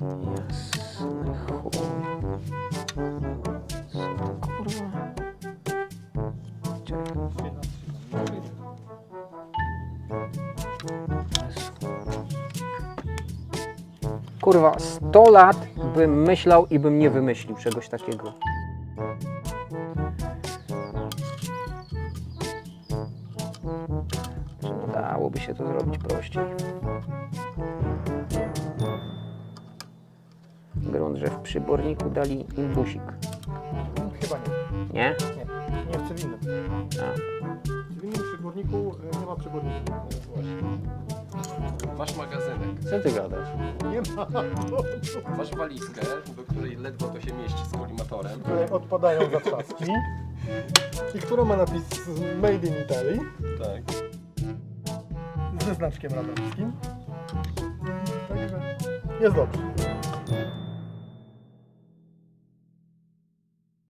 Jasny chuj. Kurwa. Czekaj. Kurwa, 100 lat bym myślał i bym nie wymyślił czegoś takiego. Dałoby się to zrobić prościej. Grunt, że w przyborniku dali impulsik. Chyba nie. Nie? Nie, nie w cywilnym. A. W cywilnym przyborniku y, nie ma przyborniku. Masz magazynek, Co ty gadasz? Nie ma. masz walizkę, do której ledwo to się mieści z kolimatorem. Które odpadają zatrzaski. I która ma napis Made in Italy. Tak. Ze znaczkiem radomskim. Także jest dobrze.